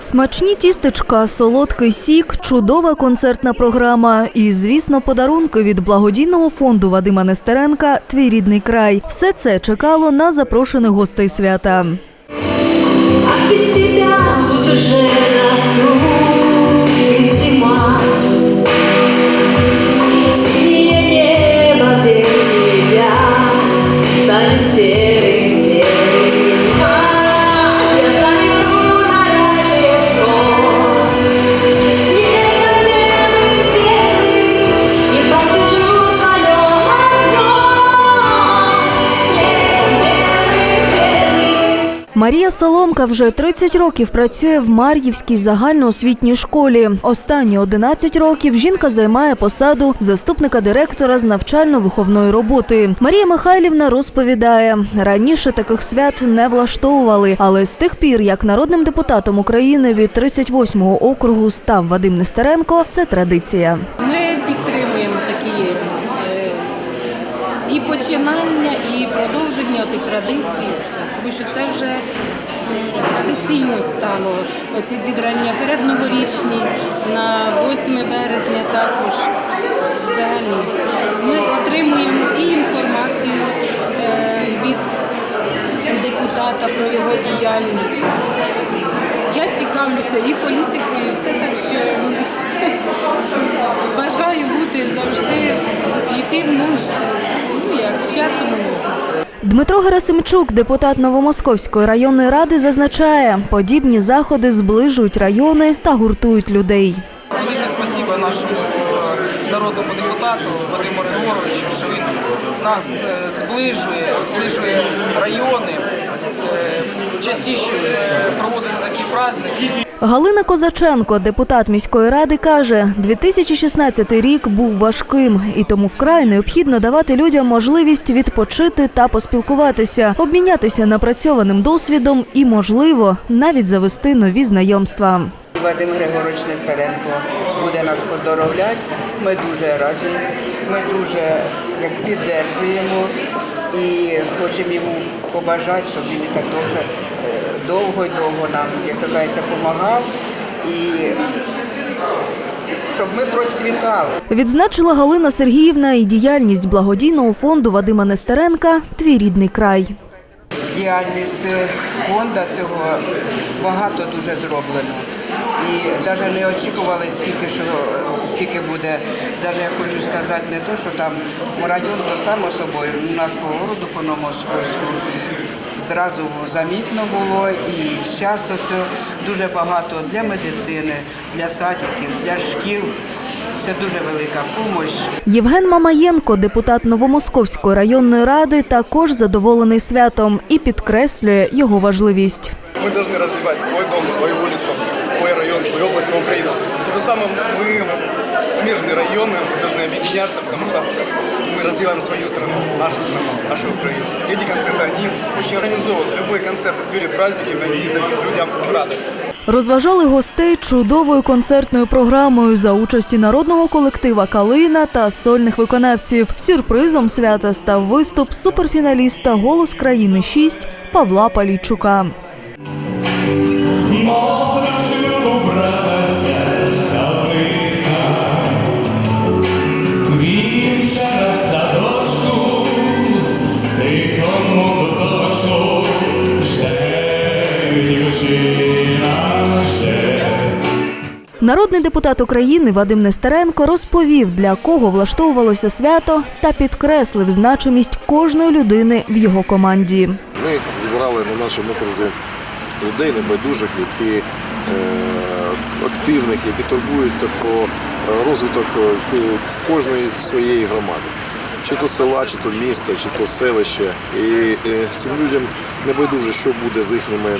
Смачні тістечка, солодкий сік, чудова концертна програма і, звісно, подарунки від благодійного фонду Вадима Нестеренка Твій рідний край. Все це чекало на запрошених гостей свята. А без тебя Марія Соломка вже 30 років працює в Мар'ївській загальноосвітній школі. Останні 11 років жінка займає посаду заступника директора з навчально-виховної роботи. Марія Михайлівна розповідає, раніше таких свят не влаштовували, але з тих пір, як народним депутатом України від 38-го округу став Вадим Нестеренко, це традиція. Ми підтримуємо і починання, і продовження тих традицій, тому що це вже традиційно стало. Оці зібрання передноворічні на 8 березня також. Взагалі ми отримуємо і інформацію е, від депутата про його діяльність. Я цікавлюся і політикою, і все так, що бажаю бути завжди йти ну, ж, ну як з часу на. Дмитро Герасимчук, депутат Новомосковської районної ради, зазначає, подібні заходи зближують райони та гуртують людей. Велике спасибо нашому е, народному депутату Вадиму Григоровичу, що він нас е, зближує, зближує райони, е, частіше проводити такі праздники. Галина Козаченко, депутат міської ради, каже, 2016 рік був важким, і тому вкрай необхідно давати людям можливість відпочити та поспілкуватися, обмінятися напрацьованим досвідом і, можливо, навіть завести нові знайомства. Вадим Григорович Нестеренко буде нас поздоровляти. Ми дуже раді, ми дуже піддержуємо і хочемо йому побажати, щоб він так довше, е, довго і довго нам, як то кажеться, допомагав. І щоб ми процвітали. Відзначила Галина Сергіївна і діяльність благодійного фонду Вадима Нестеренка Твій рідний край. Діяльність е, фонду цього багато дуже зроблено. І навіть не очікували, скільки що скільки буде. Навіть я хочу сказати не то, що там район, то само собою. У нас по городу, по Новомосковську, зразу замітно було. І зараз ось дуже багато для медицини, для садиків, для шкіл. Це дуже велика допомога. Євген Мамаєнко, депутат Новомосковської районної ради, також задоволений святом і підкреслює його важливість. Мы должны развивать свой дом, свою улицу, свой район, свою область, свою Украину. То же самое мы смежные районы, мы должны объединяться, потому что мы развиваем свою страну, нашу страну, нашу Украину. Эти концерты, они очень организовывают любой концерт перед праздниками и дают людям радость. Розважали гостей чудовою концертною програмою за участі народного колектива Калина та сольних виконавців. Сюрпризом свята став виступ суперфіналіста Голос країни 6 Павла Палійчука. Народний депутат України Вадим Нестеренко розповів, для кого влаштовувалося свято, та підкреслив значимість кожної людини в його команді. Ми зібрали на нашому окрузі людей небайдужих, які е, активних, які турбуються про розвиток е, кожної своєї громади. Чи то села, чи то міста, чи то селище. І е, цим людям не байдуже, що буде з їхніми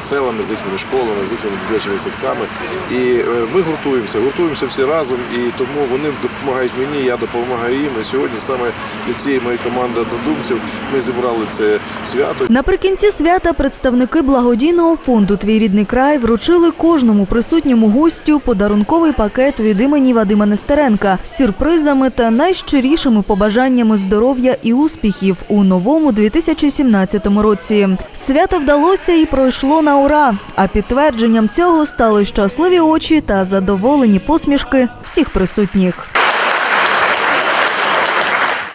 селами, з їхніми школами, з їхніми дитячими садками. І е, ми гуртуємося, гуртуємося всі разом, і тому вони допомагають мені, я допомагаю їм. І сьогодні саме від цієї моєї команди однодумців ми зібрали це свято. Наприкінці свята представники благодійного фонду Твій рідний край вручили кожному присутньому гостю подарунковий пакет від імені Вадима Нестеренка з сюрпризами та найщирішими побажаннями здоров'я і успіхів у новому 2017 році. Свято вдалося і пройшло на ура. А підтвердженням цього стали щасливі очі та задоволені посмішки всіх присутніх.